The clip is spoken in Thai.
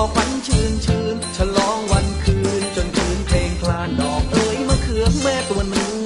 อฝันชื่นชื่นฉลองวันคืน จนคืนเพลงคลานดอกเอ้ยมะเขือแม่ตัวหนึ่ง